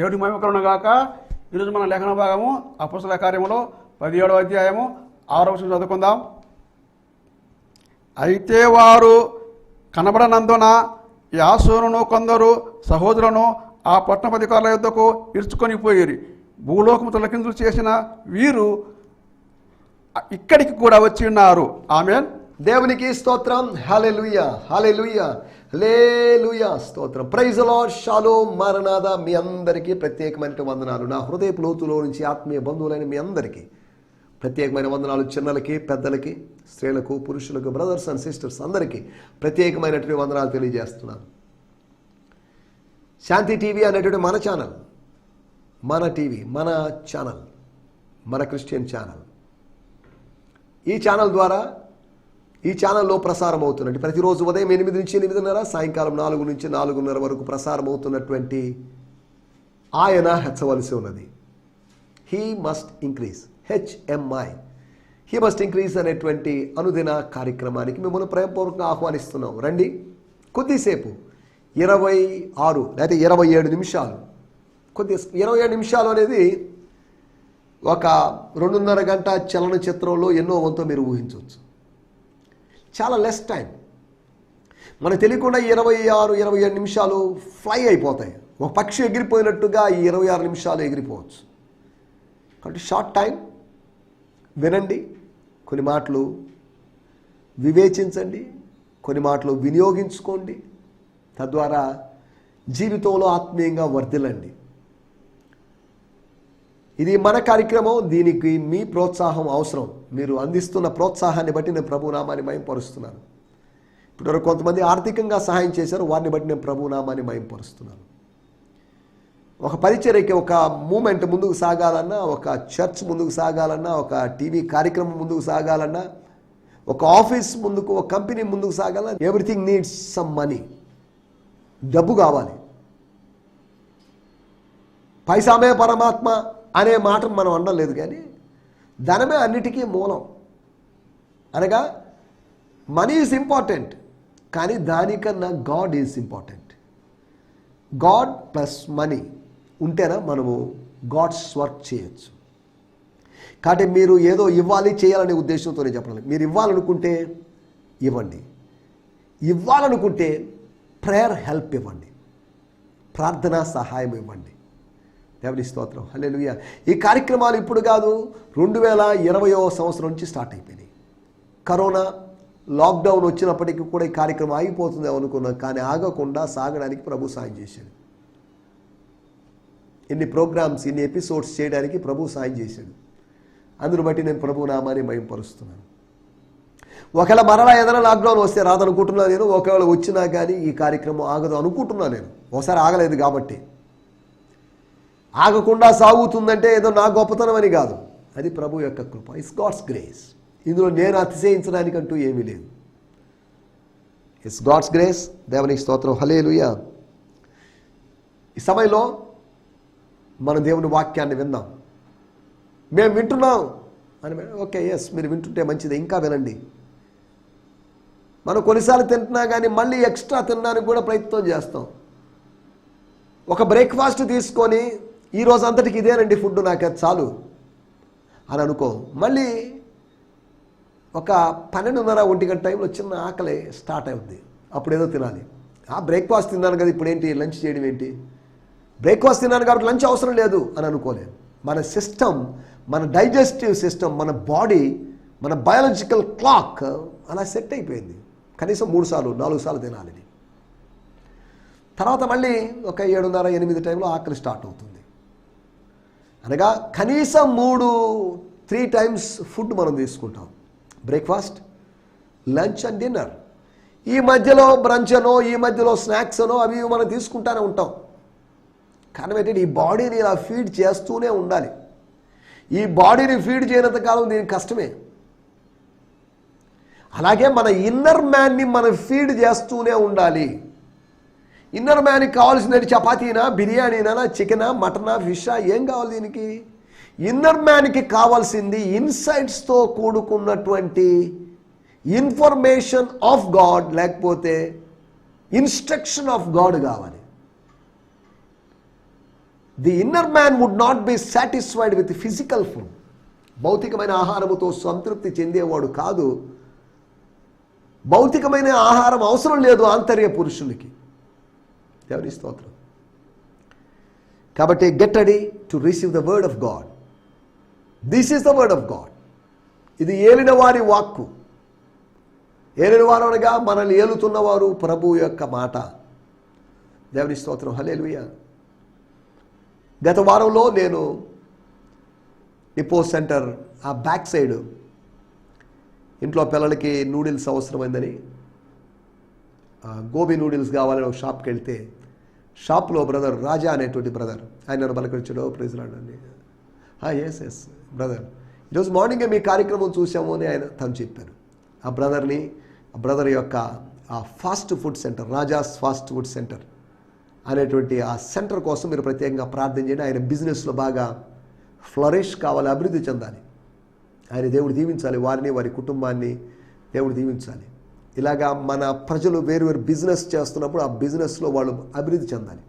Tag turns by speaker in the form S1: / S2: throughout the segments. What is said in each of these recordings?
S1: దేవుడి మహిమకరణ గాక. ఈరోజు మన లేఖన భాగము అపుసల కార్యములో పదిహేడవ అధ్యాయము ఆరవ వచనం చదువుకుందాం. అయితే వారు కనబడనందున యాసోనును కొందరు సహోదరులను ఆ పట్టణపధికారుల యుద్ధకు ఇరుచుకొని పోయేరు. భూలోకము తొలకిందులు చేసిన వీరు ఇక్కడికి కూడా వచ్చి ఉన్నారు. ఆమెన్.
S2: దేవునికి స్తోత్రం. హాలెలుయ హాలెలుయ లేలుయా స్తోత్రం. ప్రైజ్ లార్డ్ షాలో మారనాథ. మీ అందరికీ ప్రత్యేకమైన వందనాలు. నా హృదయపు లోతులో నుంచి ఆత్మీయ బంధువులైన మీ అందరికీ ప్రత్యేకమైన వందనాలు. చిన్నలకి పెద్దలకి స్త్రీలకు పురుషులకు బ్రదర్స్ అండ్ సిస్టర్స్ అందరికీ ప్రత్యేకమైనటువంటి వందనాలు తెలియజేస్తున్నాను. శాంతి టీవీ అనేటువంటి మన ఛానల్ మన టీవీ మన ఛానల్ మన క్రిస్టియన్ ఛానల్. ఈ ఛానల్ ద్వారా ఈ ఛానల్లో ప్రసారం అవుతున్నట్టు ప్రతిరోజు ఉదయం ఎనిమిది నుంచి ఎనిమిదిన్నర సాయంకాలం నాలుగు నుంచి నాలుగున్నర వరకు ప్రసారం అవుతున్నటువంటి ఆయన హెచ్చవలసి ఉన్నది. He must increase HMI he must increase అనేటువంటి అనుదిన కార్యక్రమానికి మిమ్మల్ని ప్రేమపూర్వకంగా ఆహ్వానిస్తున్నాం. రండి. కొద్దిసేపు. ఇరవై ఆరు లేదా ఇరవై ఏడు నిమిషాలు. కొద్ది ఇరవై ఏడు నిమిషాలు అనేది ఒక రెండున్నర గంట చలనచిత్రంలో ఎన్నో వంతో మీరు ఊహించవచ్చు. చాలా లెస్ టైం మనకు తెలియకుండా ఇరవై ఆరు ఇరవై ఏడు నిమిషాలు ఫ్లై అయిపోతాయి. ఒక పక్షి ఎగిరిపోయినట్టుగా ఈ ఇరవై ఆరు నిమిషాలు ఎగిరిపోవచ్చు. కాబట్టి షార్ట్ టైం వినండి కొన్ని మాటలు వివేచించండి కొన్ని మాటలు వినియోగించుకోండి తద్వారా జీవితంలో ఆత్మీయంగా వర్ధిల్లండి. ఇది మన కార్యక్రమం దీనికి మీ ప్రోత్సాహం అవసరం. మీరు అందిస్తున్న ప్రోత్సాహాన్ని బట్టి నేను ప్రభునామాన్ని మయంపరుస్తున్నాను ఇప్పటివరకు కొంతమంది ఆర్థికంగా సహాయం చేశారు వారిని బట్టి నేను ప్రభునామాన్ని మయంపరుస్తున్నాను ఒక పరిచర్యకి ఒక మూమెంట్ ముందుకు సాగాలన్నా ఒక చర్చ్ ముందుకు సాగాలన్నా ఒక టీవీ కార్యక్రమం ముందుకు సాగాలన్నా ఒక ఆఫీస్ ముందుకు ఒక కంపెనీ ముందుకు సాగాలన్నా ఎవ్రీథింగ్ నీడ్స్ సమ్ మనీ. డబ్బు కావాలి. పైసామే పరమాత్మ అనే మాట మనం అనలేదు కానీ ధనమే అన్నిటికీ మూలం. అనగా మనీ ఈజ్ ఇంపార్టెంట్ కానీ దానికన్నా God is important God plus money ఉంటేనా మనము గాడ్స్ వర్క్ చేయొచ్చు. కాబట్టి మీరు ఏదో ఇవ్వాలి చేయాలనే ఉద్దేశంతో నేను చెప్పాలి మీరు ఇవ్వాలనుకుంటే ఇవ్వండి. ఇవ్వాలనుకుంటే ప్రేయర్ హెల్ప్ ఇవ్వండి. ప్రార్థనా సహాయం ఇవ్వండి. దేవుని స్తోత్రం. హల్లెలూయా. ఈ కార్యక్రమాలు ఇప్పుడు కాదు రెండు వేల ఇరవయో సంవత్సరం నుంచి స్టార్ట్ అయిపోయినాయి. కరోనా లాక్డౌన్ వచ్చినప్పటికీ కూడా ఈ కార్యక్రమం ఆగిపోతుంది అనుకున్నాం కానీ ఆగకుండా సాగడానికి ప్రభు సాయం చేశాడు. ఎన్ని ప్రోగ్రామ్స్ ఇన్ని ఎపిసోడ్స్ చేయడానికి ప్రభు సాయం చేశాడు. అందును బట్టి నేను ప్రభు నామాన్ని మయంపరుస్తున్నాను ఒకవేళ మరలా ఏదైనా లాక్డౌన్ వస్తే రాదనుకుంటున్నా నేను ఒకవేళ వచ్చినా కానీ ఈ కార్యక్రమం ఆగదు అనుకుంటున్నాను నేను. ఒకసారి ఆగలేదు కాబట్టి. ఆగకుండా సాగుతుందంటే ఏదో నా గొప్పతనం అని కాదు. అది ప్రభు యొక్క కృప. ఇస్ గాడ్స్ గ్రేస్ ఇందులో నేను అతిశయించడానికంటూ ఏమీ లేదు. ఇస్ గాడ్స్ గ్రేస్ దేవునికి స్తోత్రం. హలేలుయ ఈ సమయంలో మన దేవుని వాక్యాన్ని విందాం. మేము వింటున్నాం. అని ఓకే ఎస్ మీరు వింటుంటే మంచిది. ఇంకా వినండి. మనం కొన్నిసార్లు తింటున్నా కానీ మళ్ళీ ఎక్స్ట్రా తినడానికి కూడా ప్రయత్నం చేస్తాం. ఒక బ్రేక్ఫాస్ట్ తీసుకొని ఈ రోజు అంతటికి ఇదేనండి ఫుడ్ నాకు చాలు అని అనుకో. మళ్ళీ ఒక పన్నెండున్నర ఒంటి గంట టైంలో చిన్న ఆకలి స్టార్ట్ అవుద్ది. అప్పుడు ఏదో తినాలి. ఆ బ్రేక్ఫాస్ట్ తిన్నాను కదా ఇప్పుడు ఏంటి లంచ్ చేయడం ఏంటి? బ్రేక్ఫాస్ట్ తిన్నాను కాబట్టి లంచ్ అవసరం లేదు అని అనుకోలేదు మన సిస్టమ్ మన డైజెస్టివ్ సిస్టమ్ మన బాడీ మన బయాలజికల్ క్లాక్ అలా సెట్ అయిపోయింది. కనీసం మూడు సార్లు నాలుగు సార్లు తినాలి తర్వాత మళ్ళీ ఒక ఏడున్నర ఎనిమిది టైంలో ఆకలి స్టార్ట్ అవుతుంది. అనగా కనీసం మూడు త్రీ టైమ్స్ ఫుడ్ మనం తీసుకుంటాం. బ్రేక్ఫాస్ట్ లంచ్ అండ్ డిన్నర్ ఈ మధ్యలో బ్రంచ్ అనో ఈ మధ్యలో స్నాక్స్ అనో అవి మనం తీసుకుంటానే ఉంటాం. కారణం ఏంటంటే ఈ బాడీని ఇలా ఫీడ్ చేస్తూనే ఉండాలి. ఈ బాడీని ఫీడ్ చేయనంత కాలం దీనికి కష్టమే. అలాగే మన ఇన్నర్ మ్యాన్ని మనం ఫీడ్ చేస్తూనే ఉండాలి. ఇన్నర్ మ్యాన్కి కావాల్సింది చపాతీనా బిర్యానీనా చికెనా మటనా ఫిషా ఏం కావాలి దీనికి? ఇన్నర్ మ్యాన్కి కావాల్సింది ఇన్సైట్స్తో కూడుకున్నటువంటి ఇన్ఫర్మేషన్ ఆఫ్ గాడ్ లేకపోతే ఇన్స్ట్రక్షన్ ఆఫ్ గాడ్ కావాలి. The inner man would not be satisfied with physical food. భౌతికమైన ఆహారముతో సంతృప్తి చెందేవాడు కాదు. భౌతికమైన ఆహారం అవసరం లేదు ఆంతర్య పురుషులకి దేవుని స్తోత్రం? కాబట్టి get ready to receive the word of God this is the word of God ఇది ఏలిన వారి వాక్కు. ఏలిన వారు అనగా మనల్ని ఏలుతున్నవారు ప్రభు యొక్క మాట. దేవుని స్తోత్రం. హలేలుయ గత వారంలో నేను నిపో సెంటర్ ఆ బ్యాక్ సైడ్ ఇంట్లో పిల్లలకి నూడిల్స్ అవసరమైందని గోబీ నూడిల్స్ కావాలని ఒక షాప్కి వెళ్తే షాప్లో బ్రదర్ రాజా అనేటువంటి బ్రదర్. ఆయన పలకరించడో పలకరించాడు ప్రైజ్లాడండి ఎస్ ఎస్ బ్రదర్ ఈరోజు మార్నింగే మీ కార్యక్రమం చూసాము అని ఆయన తను చెప్పారు ఆ బ్రదర్ని ఆ బ్రదర్ యొక్క ఆ fast food centre Raja's fast food centre అనేటువంటి ఆ సెంటర్ కోసం మీరు ప్రత్యేకంగా ప్రార్థన చేయండి. ఆయన బిజినెస్లో బాగా ఫ్లరిష్ కావాలి అభివృద్ధి చెందాలి. ఆయన దేవుడు దీవించాలి వారిని వారి కుటుంబాన్ని దేవుడు దీవించాలి. ఇలాగా మన ప్రజలు వేరువేరు బిజినెస్ చేస్తున్నప్పుడు ఆ బిజినెస్లో వాళ్ళు అభివృద్ధి చెందాలి.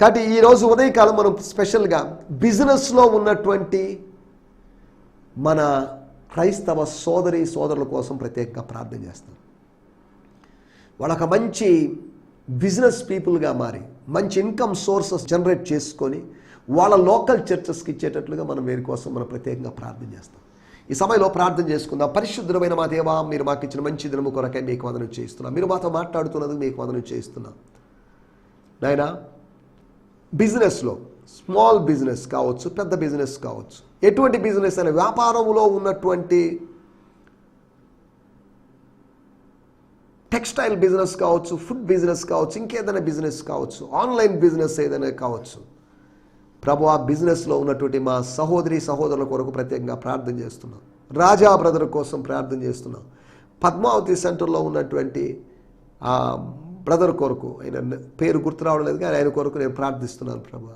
S2: కాబట్టి ఈరోజు ఉదయకాలం మనం స్పెషల్గా బిజినెస్లో ఉన్నటువంటి మన క్రైస్తవ సోదరి సోదరుల కోసం ప్రత్యేకంగా ప్రార్థన చేస్తాం. వాళ్ళొక మంచి బిజినెస్ పీపుల్గా మారి మంచి ఇన్కమ్ సోర్సెస్ జనరేట్ చేసుకొని వాళ్ళ లోకల్ చర్చెస్కి ఇచ్చేటట్లుగా మనం వీరి కోసం మనం ప్రత్యేకంగా ప్రార్థన చేస్తాం. ఈ సమయంలో ప్రార్థన చేసుకుందాం. పరిశుద్ధమైన మా దేవా మీరు మాకు ఇచ్చిన మంచి దినము కొరకై మీకు వందనం చేస్తున్నాం మీరు మాతో మాట్లాడుతున్నది మీకు వందనం చేస్తున్నాం నాయనా బిజినెస్లో స్మాల్ బిజినెస్ కావచ్చు పెద్ద బిజినెస్ కావచ్చు ఎటువంటి బిజినెస్ అనే వ్యాపారంలో ఉన్నటువంటి టెక్స్టైల్ బిజినెస్ కావచ్చు ఫుడ్ బిజినెస్ కావచ్చు ఇంకేదైనా బిజినెస్ కావచ్చు ఆన్లైన్ బిజినెస్ ఏదైనా కావచ్చు ప్రభు ఆ బిజినెస్లో ఉన్నటువంటి మా సహోదరి సహోదరుల కొరకు ప్రత్యేకంగా ప్రార్థన చేస్తున్నాం. రాజా బ్రదర్ కోసం ప్రార్థన చేస్తున్నాం. పద్మావతి సెంటర్లో ఉన్నటువంటి ఆ బ్రదర్ కొరకు ఆయన పేరు గుర్తు రావడం లేదు కానీ ఆయన కొరకు నేను ప్రార్థిస్తున్నాను ప్రభు.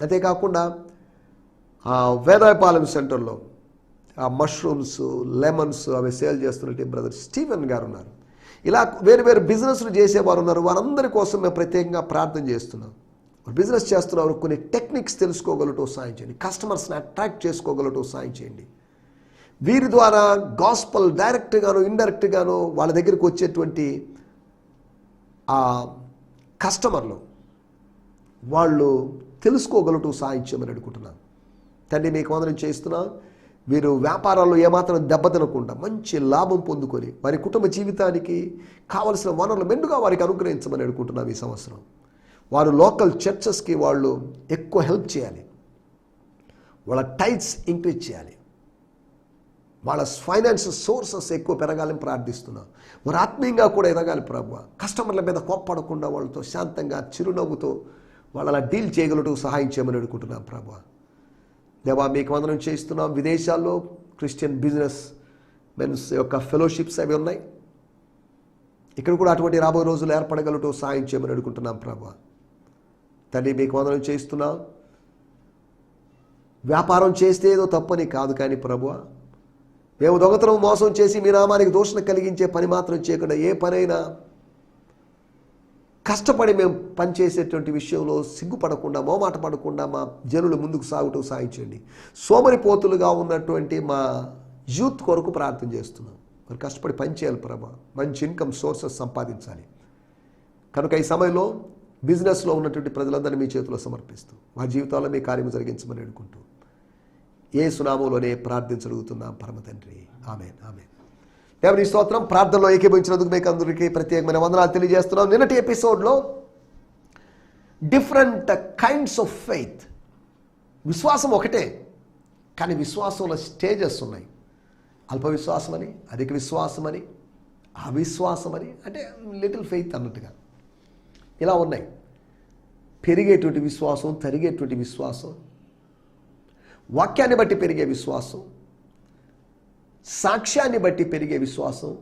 S2: అంతేకాకుండా ఆ వేదాయపాలెం సెంటర్లో ఆ మష్రూమ్స్ లెమన్స్ అవి సేల్ చేస్తున్నట్టు బ్రదర్ స్టీవెన్ గారు ఉన్నారు. ఇలా వేరు వేరు బిజినెస్లు చేసేవారు ఉన్నారు. వారందరి కోసం మేము ప్రత్యేకంగా ప్రార్థన చేస్తున్నాం. బిజినెస్ చేస్తున్నవారు కొన్ని టెక్నిక్స్ తెలుసుకోగలటో సాయం చేయండి. కస్టమర్స్ని అట్రాక్ట్ చేసుకోగలటో సాయం చేయండి. వీరి ద్వారా గాస్పల్ డైరెక్ట్గాను ఇండైరెక్ట్గాను వాళ్ళ దగ్గరికి వచ్చేటువంటి ఆ కస్టమర్లు వాళ్ళు తెలుసుకోగలటూ సాయం చేయమని అడుగుతున్నాను. తండ్రి మీకు వందనం చేస్తున్నా వీరు వ్యాపారాల్లో ఏమాత్రం దెబ్బతినకుండా మంచి లాభం పొందుకొని వారి కుటుంబ జీవితానికి కావలసిన వనరులు మెండుగా వారికి అనుగ్రహించమని అడుగుతున్నాం ఈ సంవత్సరం. వారు లోకల్ చర్చెస్కి వాళ్ళు ఎక్కువ హెల్ప్ చేయాలి. వాళ్ళ టైట్స్ ఇంక్రీజ్ చేయాలి. వాళ్ళ ఫైనాన్షియల్ సోర్సెస్ ఎక్కువ పెరగాలని ప్రార్థిస్తున్నాం. వారు ఆత్మీయంగా కూడా ఎదగాలి ప్రభు కస్టమర్ల మీద కోప్పడకుండా వాళ్ళతో శాంతంగా చిరునవ్వుతో వాళ్ళ డీల్ చేయగలటూ సహాయం చేయమని అనుకుంటున్నాం ప్రభు దేవా మీకు వందనం చేస్తున్నాం విదేశాల్లో క్రిస్టియన్ బిజినెస్ మెన్స్ యొక్క ఫెలోషిప్స్ అవి ఉన్నాయి. ఇక్కడ కూడా అటువంటి రాబోయే రోజులు ఏర్పడగలటూ సాయం చేయమని అడుగుతున్నాం ప్రభు తండ్రి మీకు వందనం చేస్తున్నాం వ్యాపారం చేస్తే ఏదో తప్పని కాదు కానీ ప్రభు మేము దొంగతనం మోసం చేసి మీ నామానికి దూషణ కలిగించే పని మాత్రం చేయకుండా ఏ పనైనా కష్టపడి మేము పనిచేసేటువంటి విషయంలో సిగ్గుపడకుండా మోమాట పడకుండా మా జనులు ముందుకు సాగుటూ సాగించండి సోమరిపోతులుగా ఉన్నటువంటి మా యూత్ కొరకు ప్రార్థన చేస్తున్నాం. మరి కష్టపడి పనిచేయాలి ప్రభా. మంచి ఇన్కమ్ సోర్సెస్ సంపాదించాలి. కనుక ఈ సమయంలో బిజినెస్లో ఉన్నటువంటి ప్రజలందరినీ మీ చేతిలో సమర్పిస్తూ మా జీవితాల్లో మీ కార్యం జరిగించమని అనుకుంటూ ఏ సునామంలోనే ప్రార్థించగలుగుతున్నాం పరమ తండ్రి. ఆమె ఆమె దేవుని స్తోత్రం ప్రార్థనలో ఏకీభవించినందుకు మీకు అందరికీ ప్రత్యేకమైన వందనాలు తెలియజేస్తున్నాం. నిన్నటి ఎపిసోడ్లో డిఫరెంట్ కైండ్స్ ఆఫ్ ఫెయిత్. విశ్వాసం ఒకటే కానీ విశ్వాసంలో స్టేజెస్ ఉన్నాయి. అల్ప విశ్వాసమని అధిక విశ్వాసమని అవిశ్వాసమని అంటే లిటిల్ ఫెయిత్ అన్నట్టుగా. ఇలా ఉన్నాయి. పెరిగేటువంటి విశ్వాసం తరిగేటువంటి విశ్వాసం వాక్యాన్ని బట్టి పెరిగే విశ్వాసం సాక్ష్యాన్ని బట్టి పెరిగే విశ్వాసం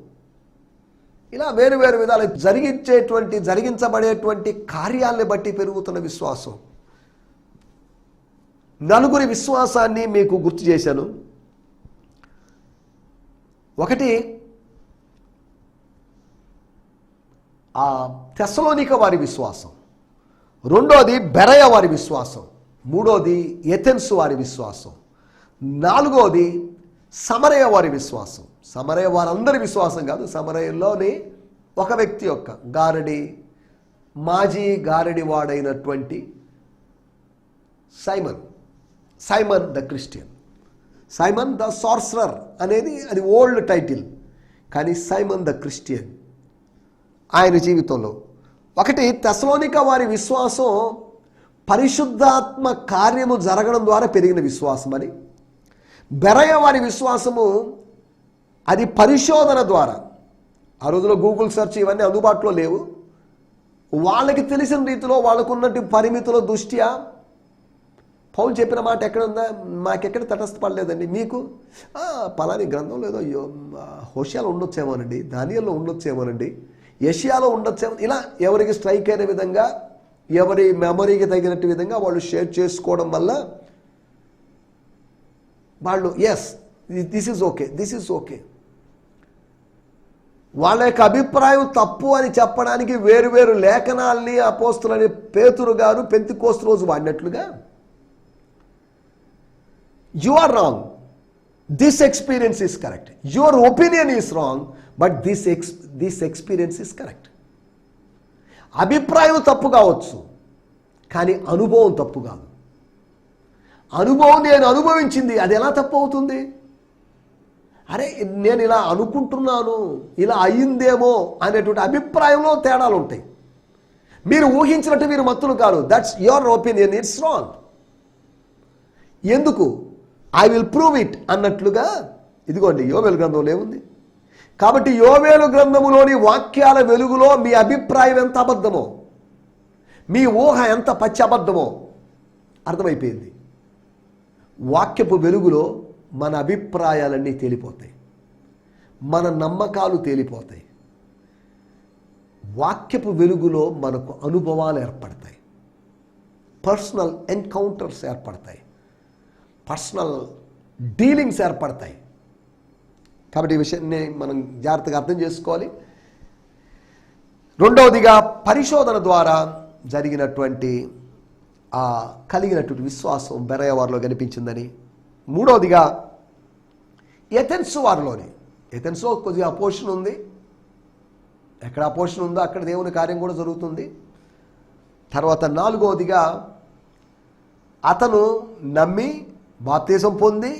S2: ఇలా వేరు వేరు విధాలు జరిగించేటువంటి జరిగించబడేటువంటి కార్యాలను బట్టి పెరుగుతున్న విశ్వాసం. నలుగురి విశ్వాసాన్ని మీకు గుర్తు చేశాను. ఒకటి ఆ తెసలోనిక వారి విశ్వాసం. రెండోది బెరయ వారి విశ్వాసం. మూడోది ఎథెన్స్ వారి విశ్వాసం. నాలుగోది సమరయ వారి విశ్వాసం. సమరయ వారందరి విశ్వాసం కాదు సమరయంలోని ఒక వ్యక్తి యొక్క గారడి మాజీ గారడి వాడైనటువంటి Simon. Simon the Christian. Simon the sorcerer అనేది అది ఓల్డ్ టైటిల్. కానీ సైమన్ ద క్రిస్టియన్. ఆయన జీవితంలో. ఒకటి తెసలోనిక వారి విశ్వాసం పరిశుద్ధాత్మ కార్యము జరగడం ద్వారా పెరిగిన విశ్వాసం అని. బెరయ వారి విశ్వాసము అది పరిశోధన ద్వారా. ఆ రోజులో గూగుల్ సెర్చ్ ఇవన్నీ అందుబాటులో లేవు. వాళ్ళకి తెలిసిన రీతిలో వాళ్ళకున్నట్టు పరిమితుల దృష్ట్యా పౌలు చెప్పిన మాట ఎక్కడ ఉందా మాకెక్కడ తటస్థపడలేదండి మీకు? పలాని గ్రంథం లేదో అయ్యో ఆ, ఉండొచ్చేమోనండి దానియల్లో ఉండొచ్చేమోనండి. ఏషియాలో ఉండొచ్చేమో ఇలా ఎవరికి స్ట్రైక్ అయిన విధంగా ఎవరి మెమరీకి తగినట్టు విధంగా వాళ్ళు షేర్ చేసుకోవడం వల్ల వాళ్ళు yes this is okay this is okay వాళ్ళ యొక్క అభిప్రాయం తప్పు అని చెప్పడానికి వేరువేరు లేఖనాల్ని అపోస్తులని పేతురు గారు పెంతికోస్తు రోజు వాడినట్లుగా you are wrong this experience is correct your opinion is wrong but this ex this experience is correct అభిప్రాయం తప్పు కావచ్చు కానీ అనుభవం తప్పు కాదు. అనుభవం నేను అనుభవించింది అది ఎలా తప్పు అవుతుంది? అరే నేను ఇలా అనుకుంటున్నాను ఇలా అయ్యిందేమో అనేటువంటి అభిప్రాయంలో తేడాలు ఉంటాయి. మీరు ఊహించినట్టు మీరు మత్తులు కాదు that's your opinion it's wrong ఎందుకు? ఐ విల్ ప్రూవ్ ఇట్ అన్నట్లుగా ఇదిగోండి యోవేలు గ్రంథంలో ఏముంది? కాబట్టి యోవేలు గ్రంథములోని వాక్యాల వెలుగులో మీ అభిప్రాయం ఎంత అబద్ధమో మీ ఊహ ఎంత పచ్చి అబద్ధమో అర్థమైపోయింది. వాక్యపు వెలుగులో మన అభిప్రాయాలన్నీ తేలిపోతాయి. మన నమ్మకాలు తేలిపోతాయి. వాక్యపు వెలుగులో మనకు అనుభవాలు ఏర్పడతాయి. పర్సనల్ ఎన్కౌంటర్స్ ఏర్పడతాయి. పర్సనల్ డీలింగ్స్ ఏర్పడతాయి. కాబట్టి ఈ విషయాన్ని మనం జాగ్రత్తగా అర్థం చేసుకోవాలి. రెండవదిగా పరిశోధన ద్వారా జరిగినటువంటి ఆ కలిగినటువంటి విశ్వాసం బెరయ వారిలో కనిపించిందని. మూడవదిగా ఎథెన్స్ వారిలోని ఎథెన్స్లో కొద్దిగా పోషణ ఉంది. ఎక్కడ అపోషన్ ఉందో అక్కడ దేవుని కార్యం కూడా జరుగుతుంది. తర్వాత నాలుగవదిగా అతను నమ్మి బాప్తీసం పొంది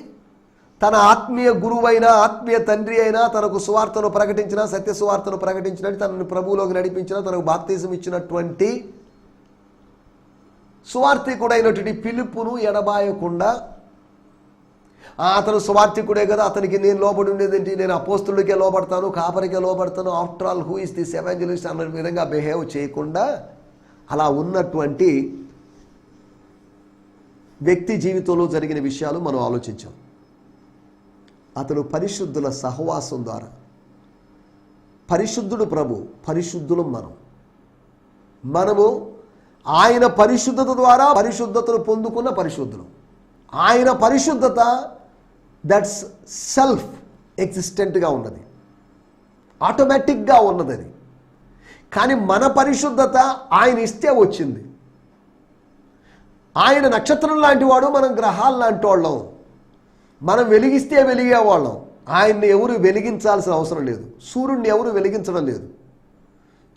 S2: తన ఆత్మీయ గురువైన ఆత్మీయ తండ్రి అయినా తనకు సువార్తను ప్రకటించిన సత్య సువార్తను ప్రకటించినట్టు తనను ప్రభువులోకి నడిపించిన తనకు బాప్తీసం ఇచ్చినటువంటి సువార్థికుడైనటువంటి పిలుపును ఎడబాయకుండా అతను సువార్థికుడే కదా అతనికి నేను లోబడి ఉండేదేంటి? నేను అపోస్తుడికే లోపడతాను కాపరికే లోపడతాను after all who is this evangelist అన్న విధంగా బిహేవ్ చేయకుండా అలా ఉన్నటువంటి వ్యక్తి జీవితంలో జరిగిన విషయాలు మనం ఆలోచించాం. అతను పరిశుద్ధుల సహవాసం ద్వారా. పరిశుద్ధుడు ప్రభు పరిశుద్ధులం మనం. మనము ఆయన పరిశుద్ధత ద్వారా పరిశుద్ధతను పొందుకున్న పరిశుద్ధులు. ఆయన పరిశుద్ధత దట్స్ సెల్ఫ్ ఎగ్జిస్టెంట్గా ఉన్నది. ఆటోమేటిక్గా ఉన్నదని కానీ మన పరిశుద్ధత ఆయన ఇస్తే వచ్చింది. ఆయన నక్షత్రం లాంటి వాడు మనం గ్రహాలు లాంటి వాళ్ళం. మనం వెలిగిస్తే వెలిగేవాళ్ళం ఆయన్ని ఎవరు వెలిగించాల్సిన అవసరం లేదు. సూర్యుడిని ఎవరు వెలిగించడం లేదు.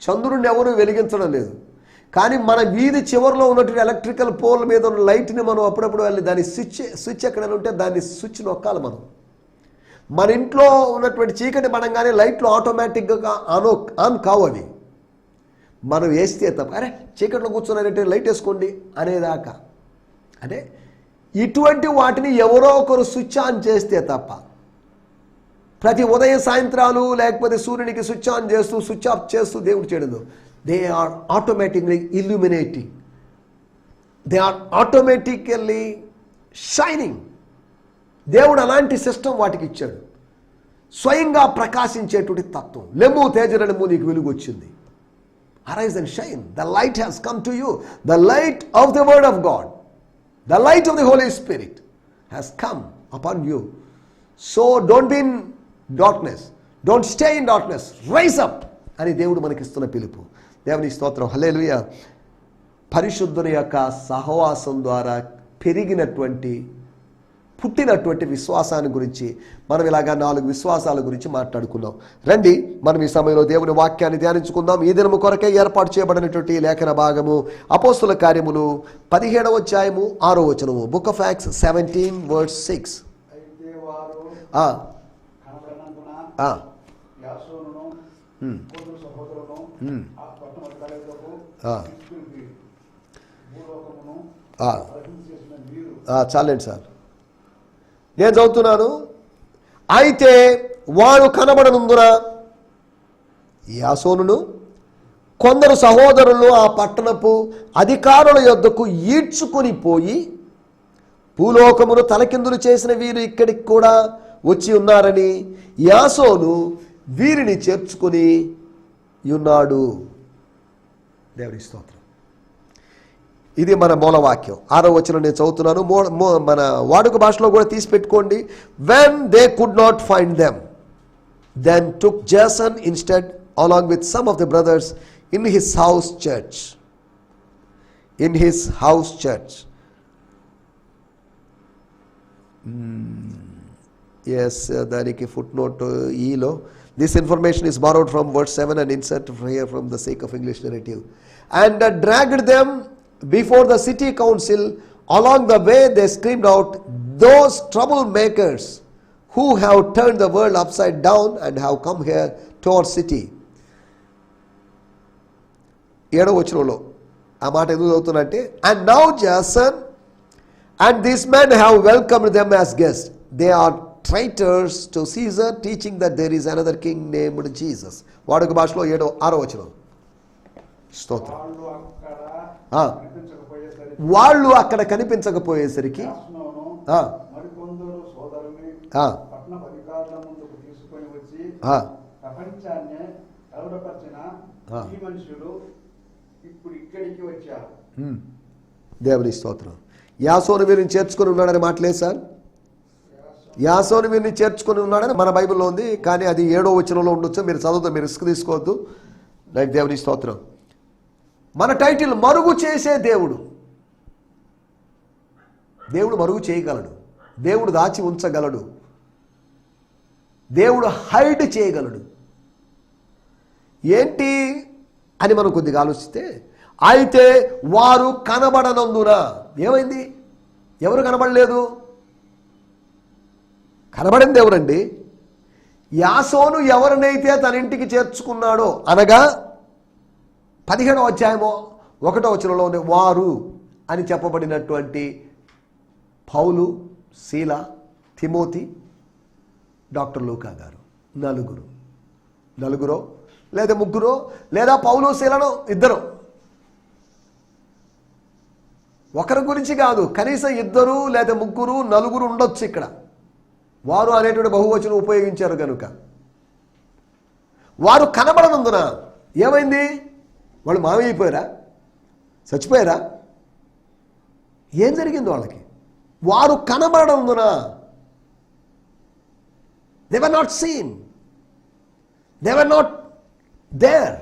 S2: చంద్రుడిని ఎవరు వెలిగించడం లేదు. కానీ మన వీధి చివరిలో ఉన్నటువంటి ఎలక్ట్రికల్ పోల్ మీద ఉన్న లైట్ని మనం అప్పుడప్పుడు వెళ్ళి దాని స్విచ్ స్విచ్ ఎక్కడైనా ఉంటే దాన్ని స్విచ్ నొక్కాలి మనం. మన ఇంట్లో ఉన్నటువంటి చీకటి పడంగానే లైట్లు ఆటోమేటిక్గా ఆన్ ఆన్ కావు అవి. మనం వేస్తే తప్ప అరే చీకట్లో కూర్చున్నారంటే లైట్ వేసుకోండి అనేదాకా. అంటే ఇటువంటి వాటిని ఎవరో ఒకరు స్విచ్ ఆన్ చేస్తే తప్ప. ప్రతి ఉదయం సాయంత్రాలు లేకపోతే సూర్యునికి స్విచ్ ఆన్ చేస్తూ స్విచ్ ఆఫ్ చేస్తూ దేవుడు చేయడం they are automatically illuminating they are automatically shining దేవుడు అలాంటి సిస్టమ్ వాటికి ఇచ్చాడు. స్వయంగా ప్రకాశించేటువంటి తత్వం. లెమ్ము తేజరలెమ్ము నీకు వెలుగు వచ్చింది arise and shine the light has come to you the light of the word of God the light of the Holy Spirit has come upon you so don't be in darkness don't stay in darkness rise up అని దేవుడు మనకిస్తున్న పిలుపు. దేవుని స్తోత్రం. హల్లెలూయా పరిశుద్ధుని యొక్క సహవాసం ద్వారా పెరిగినటువంటి పుట్టినటువంటి విశ్వాసాన్ని గురించి మనం ఇలాగా నాలుగు విశ్వాసాల గురించి మాట్లాడుకుందాం రండి మనం ఈ సమయంలో దేవుని వాక్యాన్ని ధ్యానించుకుందాం. ఈ దినము కొరకే ఏర్పాటు చేయబడినటువంటి లేఖన భాగము అపోస్తుల కార్యములు పదిహేడవ అధ్యాయము ఆరో వచనము. Book of Acts seventeen word six చాలండి సార్. నేను చదువుతున్నాను. అయితే వాడు కనబడనుందున యాసోనును కొందరు సహోదరులు ఆ పట్టణపు అధికారుల యొద్దకు ఈడ్చుకొని పోయి భూలోకమును తలకిందులు చేసిన వీరు ఇక్కడికి కూడా వచ్చి ఉన్నారని యాసోను వీరిని చేర్చుకుని ఉన్నాడు. దేవుని స్తోత్రం. ఇది మన మూలవాక్యం. ఆరో వచ్చిన నేను చదువుతున్నాను. మన వాడుక భాషలో కూడా తీసి పెట్టుకోండి. When they could not find them then took Jason instead along with some of the brothers in his house church in his house church yes దానికి ఫుట్ నోట్ ఈలో this information is borrowed from word seven and insert here from the sake of English narrative and dragged them before the city council along the way they screamed out those trouble makers who have turn the world up side down and have come here to our city ఏడవ వచనంలో ఆ మాట ఎందుకు చదువుతున్నట్టే and now Jason and this men have welcomed them as guest they are traitors to Caesar teaching that there is another king named Jesus వాడుక భాషలో ఏడో ఆరో వచనం. స్తోత్రం.
S1: వాళ్ళు అక్కడ. కనిపించకపోయేసరికి.
S2: దేవుని స్తోత్రం. యాసోను వీరిని చేర్చుకొని ఉన్నాడని మాటలేదు సార్? యాసోను వీరిని చేర్చుకొని ఉన్నాడని మన బైబిల్లో ఉంది కానీ అది ఏడో వచనంలో ఉండొచ్చు. మీరు చదువుతూ మీరు రిస్క్ తీసుకోవద్దు. లైక్ దేవుని స్తోత్రం. మన టైటిల్ మరుగు చేసే దేవుడు. దేవుడు మరుగు చేయగలడు. దేవుడు దాచి ఉంచగలడు. దేవుడు హైడ్ చేయగలడు. ఏంటి అని మనం కొద్దిగా ఆలోచిస్తే అయితే వారు కనబడనందున ఏమైంది? ఎవరు కనబడలేదు? కనబడింది ఎవరండి? యాసోను ఎవరినైతే తన ఇంటికి చేర్చుకున్నాడో అనగా పదిహేడవ అధ్యాయమో ఒకటో వచనంలోనే వారు అని చెప్పబడినటువంటి పౌలు శీల తిమోతి డాక్టర్ లూకా గారు. నలుగురు. నలుగురో లేదా ముగ్గురో లేదా పౌలు శీలను ఇద్దరు. ఒకరి గురించి కాదు కనీసం ఇద్దరు లేదా ముగ్గురు నలుగురు ఉండొచ్చు ఇక్కడ. వారు అనేటువంటి బహువచనం ఉపయోగించారు కనుక. వారు కనబడనందున ఏమైంది? వాళ్ళు మామైపోయారా చచ్చిపోయారా? ఏం జరిగింది వాళ్ళకి? వారు కనబడడం ఉందినా they were not seen they were not there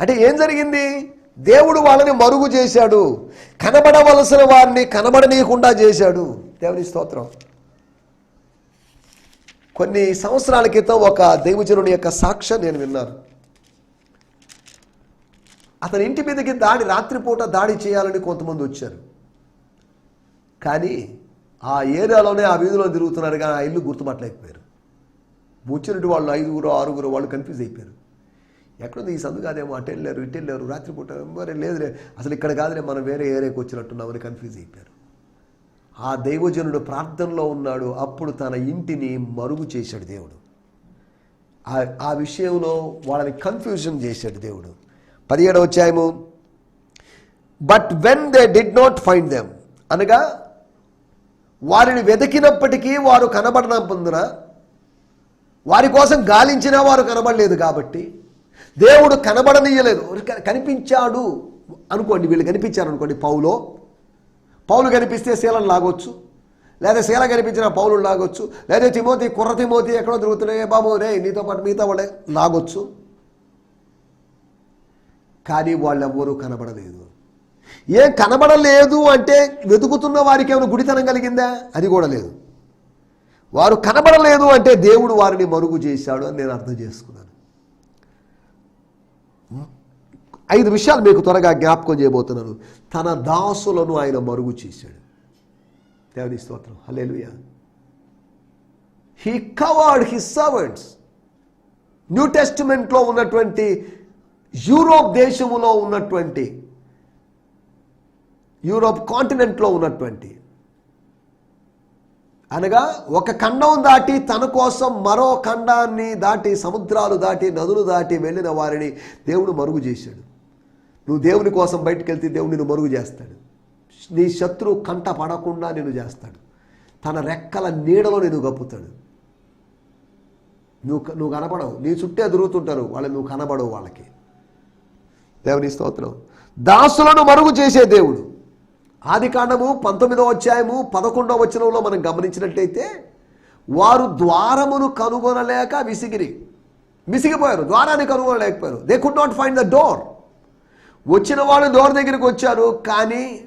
S2: అంటే ఏం జరిగింది? దేవుడు వాళ్ళని మరుగు చేశాడు. కనబడవలసిన వారిని కనబడనీయకుండా చేశాడు. దేవుని స్తోత్రం. కొన్ని సంవత్సరాల క్రితం ఒక దైవజనుని యొక్క సాక్ష్యం నేను విన్నాను. అతని ఇంటి మీదకి దాడి రాత్రిపూట దాడి చేయాలని కొంతమంది వచ్చారు. కానీ ఆ ఏరియాలోనే ఆ వీధిలో తిరుగుతున్నారు కానీ ఆ ఇల్లు గుర్తుపట్టలేకపోయారు. వచ్చినట్టు వాళ్ళు ఐదుగురు ఆరుగురు వాళ్ళు కన్ఫ్యూజ్ అయిపోయారు. ఎక్కడుంది ఈ సందు కాదేమో అటు వెళ్ళారు ఇటు వెళ్ళారు రాత్రిపూట మరి లేదులే అసలు ఇక్కడ కాదులే మనం వేరే ఏరియాకి వచ్చినట్టున్నామని కన్ఫ్యూజ్ అయిపోయారు. ఆ దైవజనుడు ప్రార్థనలో ఉన్నాడు అప్పుడు తన ఇంటిని మరుగు చేశాడు దేవుడు. ఆ ఆ విషయంలో వాళ్ళని కన్ఫ్యూజన్ చేశాడు దేవుడు. పదిహేడవ అధ్యాయము. But when they did not find them అనగా వారిని వెతికినప్పటికీ వారు కనబడినందున వారి కోసం గాలించినా వారు కనబడలేదు కాబట్టి దేవుడు కనబడనీయలేదు. కనిపించాడు. అనుకోండి వీళ్ళు కనిపించారు అనుకోండి పౌలో. పౌలు కనిపిస్తే శీలను లాగొచ్చు. లేదా శీల కనిపించిన పౌలు లాగొచ్చు. లేదా తిమోతి కుర్ర తిమోతి ఎక్కడో తిరుగుతున్నాయి. బాబు రే నీతో పాటు మిగతా వాళ్ళే లాగొచ్చు. కానీ వాళ్ళెవ్వరూ కనబడలేదు. ఏం కనబడలేదు అంటే వెతుకుతున్న వారికి ఏమైనా గుడితనం కలిగిందా? అది కూడా లేదు. వారు కనబడలేదు అంటే దేవుడు వారిని మరుగు చేశాడు అని నేను అర్థం చేసుకున్నాను. ఐదు విషయాలు మీకు త్వరగా జ్ఞాపకం చేయబోతున్నాను. తన దాసులను ఆయన మరుగు చేశాడు. దేవుని స్తోత్రం. Hallelujah he covered his servants new టెస్టిమెంట్లో ఉన్నటువంటి యూరోప్ దేశములో ఉన్నటువంటి యూరోప్ కాంటినెంట్లో ఉన్నటువంటి. అనగా ఒక ఖండం దాటి తన కోసం మరో ఖండాన్ని దాటి సముద్రాలు దాటి నదులు దాటి వెళ్ళిన వారిని దేవుడు మరుగు చేశాడు. నువ్వు దేవుని కోసం బయటికి వెళ్తే దేవుడు నిన్ను మరుగు చేస్తాడు. నీ శత్రువు కంట పడకుండా నేను చేస్తాడు. తన రెక్కల నీడలో నేను గప్పుతాడు నువ్వు నువ్వు కనపడవు. నీ చుట్టే తిరుగుతుంటారు. వాళ్ళు నువ్వు కనబడవు వాళ్ళకి. దేవుని స్తోత్రం. దాసులను మరుగు చేసే దేవుడు. ఆది కాండము పంతొమ్మిదవ అధ్యాయము పదకొండవ వచనంలో మనం గమనించినట్లయితే వారు ద్వారమును కనుగొనలేక విసిగిరి. విసిగిపోయారు ద్వారాన్ని కనుగొనలేకపోయారు. They could not find the door వచ్చిన వాళ్ళు డోర్ దగ్గరికి వచ్చారు కానీ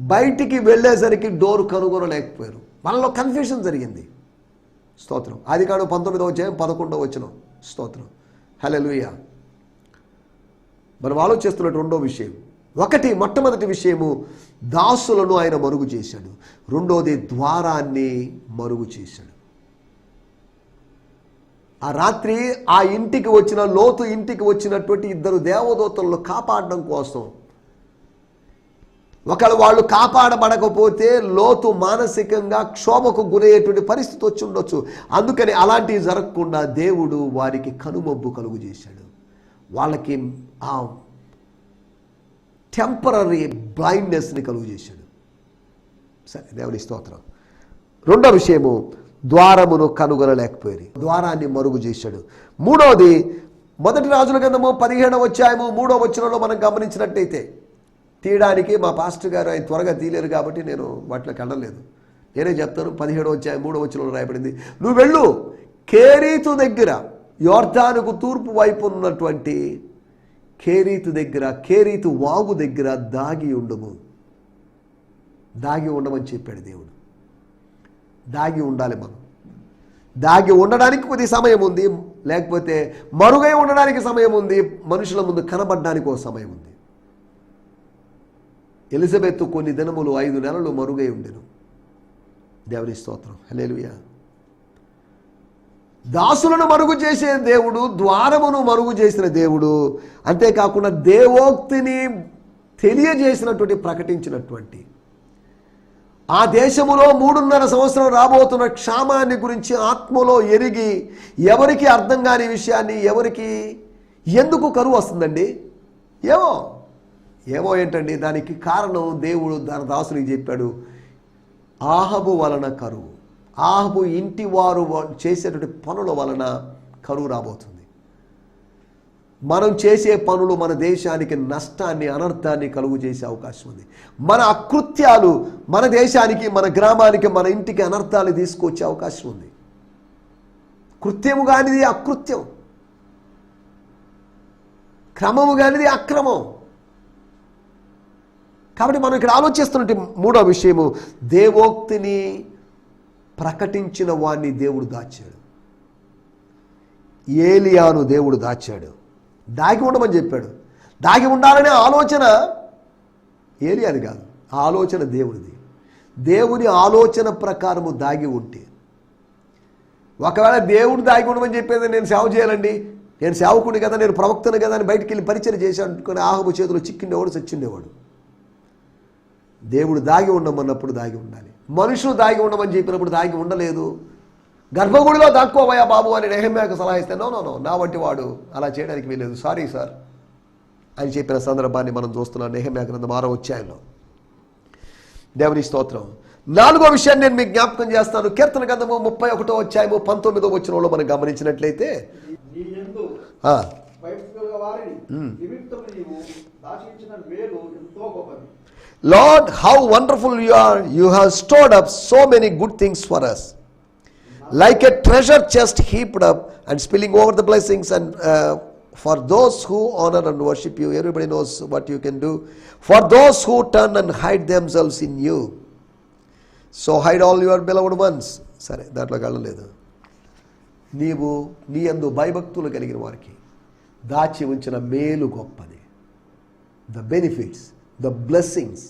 S2: బయటికి వెళ్ళేసరికి డోర్ కనుగొనలేకపోయారు. మనలో కన్ఫ్యూషన్ జరిగింది. స్తోత్రం. ఆది కాండం పంతొమ్మిదవ అధ్యాయం పదకొండవ వచనం. స్తోత్రం. హలెలుయ మనం ఆలోచిస్తున్నట్టు రెండో విషయం. ఒకటి మొట్టమొదటి విషయము దాసులను ఆయన మరుగు చేశాడు. రెండోది ద్వారాన్ని మరుగు చేశాడు. ఆ రాత్రి ఆ ఇంటికి వచ్చిన లోతు ఇంటికి వచ్చినటువంటి ఇద్దరు దేవదూతలను కాపాడడం కోసం. ఒకళ్ళు వాళ్ళు కాపాడబడకపోతే లోతు మానసికంగా క్షోభకు గురయ్యేటువంటి పరిస్థితి వచ్చి ఉండొచ్చు. అందుకని అలాంటివి జరగకుండా దేవుడు వారికి కనుమబ్బు కలుగు చేశాడు. వాళ్ళకి ఆ టెంపరీ బ్లైండ్నెస్ని కలుగు చేశాడు. సరే దేవుని స్తోత్రం. రెండో విషయము ద్వారమును కనుగొనలేకపోయారు. ద్వారాన్ని మరుగు చేశాడు. మూడవది మొదటి రాజుల గ్రంథము పదిహేడవ వచ్చాయము మూడో వచ్చినలో మనం గమనించినట్టయితే తీయడానికి మా పాస్టర్ గారు ఆయన త్వరగా తీయలేరు కాబట్టి నేను వాటిలోకి వెళ్ళలేదు. నేనే చెప్తాను పదిహేడో వచ్చాయి మూడో వచ్చినలో రాయబడింది. నువ్వు వెళ్ళు కేరీతు దగ్గర యోర్ధానుకు తూర్పు వైపు ఉన్నటువంటి కేరీతు దగ్గర కేరీతు వాగు దగ్గర దాగి ఉండము. దాగి ఉండమని చెప్పాడు దేవుడు. దాగి ఉండాలి మనం. దాగి ఉండడానికి కొద్ది సమయం ఉంది లేకపోతే మరుగై ఉండడానికి సమయం ఉంది మనుషుల ముందు కనబడడానికి ఒక సమయం ఉంది. ఎలిజబెత్ కొన్ని దినములు ఐదు నెలలు మరుగై ఉండెను. దేవుని స్తోత్రం. హలేలుయా దాసులను మరుగు చేసే దేవుడు ద్వారమును మరుగు చేసిన దేవుడు అంతేకాకుండా దేవోక్తిని తెలియజేసినటువంటి ప్రకటించినటువంటి. ఆ దేశములో మూడున్నర సంవత్సరం రాబోతున్న క్షామాన్ని గురించి ఆత్మలో ఎరిగి ఎవరికి అర్థం కాని విషయాన్ని ఎవరికి ఎందుకు కరువు వస్తుందండి? ఏమో ఏమో ఏంటండి దానికి కారణం దేవుడు దాని దాసునికి చెప్పాడు ఆహబు వలన కరువు. ఆహబు ఇంటి వారు చేసేటువంటి పనుల వలన కరువు రాబోతుంది. మనం చేసే పనులు మన దేశానికి నష్టాన్ని అనర్థాన్ని కలుగు చేసే అవకాశం ఉంది. మన అకృత్యాలు మన దేశానికి మన గ్రామానికి మన ఇంటికి అనర్థాలు తీసుకొచ్చే అవకాశం ఉంది. కృత్యము కానిది అకృత్యం. క్రమము కానిది అక్రమం. కాబట్టి మనం ఇక్కడ ఆలోచిస్తున్నట్టు మూడో విషయము దేవోక్తిని ప్రకటించిన వాణ్ణి దేవుడు దాచాడు. ఏలియాను దేవుడు దాచాడు. దాగి ఉండమని చెప్పాడు. దాగి ఉండాలనే ఆలోచన ఏలియాది కాదు ఆ ఆలోచన దేవుడిది. దేవుని ఆలోచన ప్రకారము దాగి ఉంటే. ఒకవేళ దేవుడు దాగి ఉండమని చెప్పేది నేను సేవ చేయాలండి నేను సేవకుని కదా నేను ప్రవక్తను కదా అని బయటికి వెళ్ళి పరిచయం చేశాను అనుకుని ఆహబు చేతిలో చిక్కిండేవాడు చచ్చిండేవాడు. దేవుడు దాగి ఉండమన్నప్పుడు దాగి ఉండాలి. మనుషులు దాగి ఉండమని చెప్పినప్పుడు దాగి ఉండలేదు. గర్భగుడిలో దాక్కోవయ్యా బాబు అని నెహమ్యాకు సలహా ఇస్తే నో నో నో నా వంటి వాడు అలా చేయడానికి వీలేదు సారీ సార్. అని చెప్పిన సందర్భాన్ని మనం చూస్తున్నాం నెహమ్యా గ్రంథం ఆరో అధ్యాయంలో. దేవుని స్తోత్రం. నాలుగో విషయాన్ని నేను మీకు జ్ఞాపకం చేస్తాను. కీర్తన గ్రంథము ముప్పై ఒకటో అధ్యాయము పంతొమ్మిదో వచ్చినంలో మనం గమనించినట్లయితే
S1: వారిని నిమిత్తము నీవు దాచించిన మేలు ఎంతో గొప్పది.
S2: Lord how wonderful you are you have stored up so many good things for us like a treasure chest heaped up and spilling over the blessings and for those who honour and worship you everybody knows what you can do for those who turn and hide themselves in you so hide all your beloved ones సరే దాంట్లో కలలేదు నీవు నీ అందు భయభక్తులు కలిగిన వారికి దాచి ఉంచిన మేలు గొప్పది. The benefits the blessings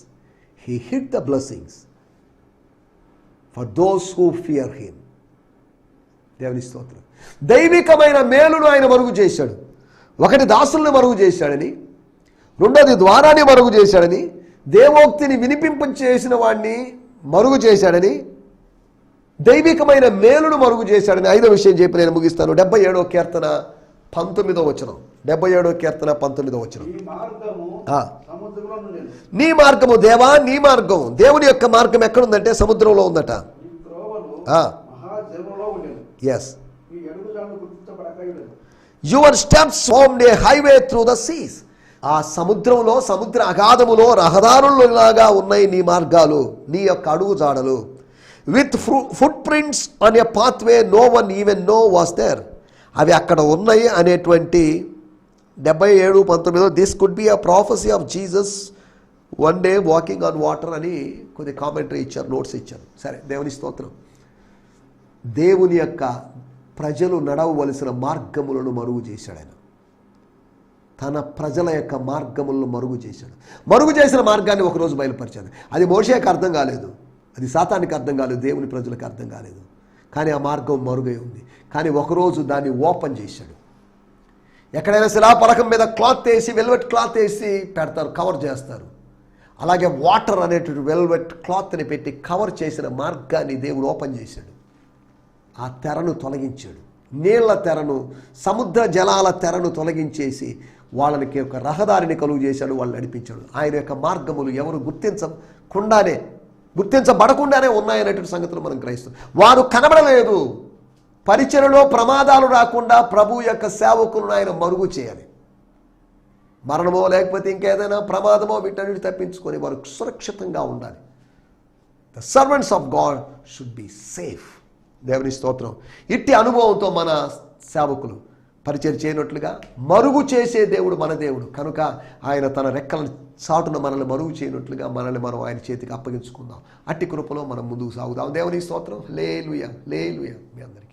S2: he hid the blessings for those who fear him దేవుని స్తోత్రం. దైవికమైన మేలును ఆయన మరుగు చేశాడు. ఒకటి దాసుల్ని మరుగు చేశాడని రెండోది ద్వారాన్ని మరుగు చేశాడని దేవోక్తిని వినిపింప చేసిన వాడిని మరుగు చేశాడని దైవికమైన మేలును మరుగు చేశాడని ఐదో విషయం చెప్పి నేను ముగిస్తాను. డెబ్బై ఏడో కీర్తన పంతొమ్మిదో వచనం. డెబ్బై ఏడో కీర్తన పంతొమ్మిదో
S1: నుండి
S2: నీ మార్గము దేవా నీ మార్గం దేవుని యొక్క మార్గం ఎక్కడుందంటే సముద్రంలో ఉందట. Yes your steps formed a highway through the seas ఆ సముద్రంలో సముద్ర అగాధములో రహదారులలాగా ఉన్నాయి నీ మార్గాలు నీ యొక్క అడుగు జాడలు. With foot prints a pathway no one even no was there అవి అక్కడ ఉన్నాయి అనేటువంటి డెబ్బై ఏడు పంతొమ్మిదిలో this could be a prophecy of Jesus one day walking on water అని కొద్ది కామెంటరీ ఇచ్చారు నోట్స్ ఇచ్చారు. సరే దేవుని స్తోత్రం. దేవుని యొక్క ప్రజలు నడవవలసిన మార్గములను మరుగు చేశాడు ఆయన. తన ప్రజల యొక్క మార్గములను మరుగు చేశాడు. మరుగు చేసిన మార్గాన్ని ఒకరోజు బయలుపరిచాడు. అది మోషేకి అర్థం కాలేదు. అది సాతానికి అర్థం కాలేదు దేవుని ప్రజలకు అర్థం కాలేదు. కానీ ఆ మార్గం మరుగై ఉంది. కానీ ఒకరోజు దాన్ని ఓపెన్ చేశాడు. ఎక్కడైనా శిలాపలకం మీద క్లాత్ వేసి వెల్వెట్ క్లాత్ వేసి పెడతారు కవర్ చేస్తారు. అలాగే వాటర్ అనేటువంటి వెల్వెట్ క్లాత్ని పెట్టి కవర్ చేసిన మార్గాన్ని దేవుడు ఓపెన్ చేశాడు. ఆ తెరను తొలగించాడు. నీళ్ళ తెరను సముద్ర జలాల తెరను తొలగించేసి వాళ్ళకి ఒక రహదారిని కలుగు చేశాడు వాళ్ళు నడిపించాడు. ఆయన యొక్క మార్గములు ఎవరు గుర్తించకుండానే గుర్తించబడకుండానే ఉన్నాయనేటువంటి సంగతులు మనం గ్రహిస్తాం. వారు కనబడలేదు. పరిచయలో ప్రమాదాలు రాకుండా ప్రభు యొక్క సేవకులను ఆయన మరుగు చేయాలి మరణమో లేకపోతే ఇంకేదైనా ప్రమాదమో వీటన్నిటి తప్పించుకొని వారు సురక్షితంగా ఉండాలి. The servants of God should be safe దేవుని స్తోత్రం. ఇట్టి అనుభవంతో మన సేవకులు పరిచయం చేయనట్లుగా మరుగు చేసే దేవుడు మన దేవుడు. కనుక ఆయన తన రెక్కలను చాటున మనల్ని మరుగు చేయనట్లుగా మనల్ని మనం ఆయన చేతికి అప్పగించుకుందాం. అట్టి కృపలో మనం ముందుకు సాగుదాం. దేవుని స్తోత్రం. లేలుయ లేలుయ మీ అందరికీ.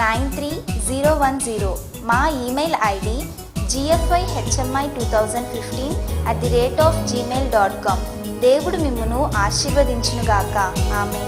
S3: Nine three zero one zero. మా email ID GFI HMI two thousand fifteen at the rate of Gmail dot com దేవుడు మిమ్మును ఆశీర్వదించునుగాక. ఆమె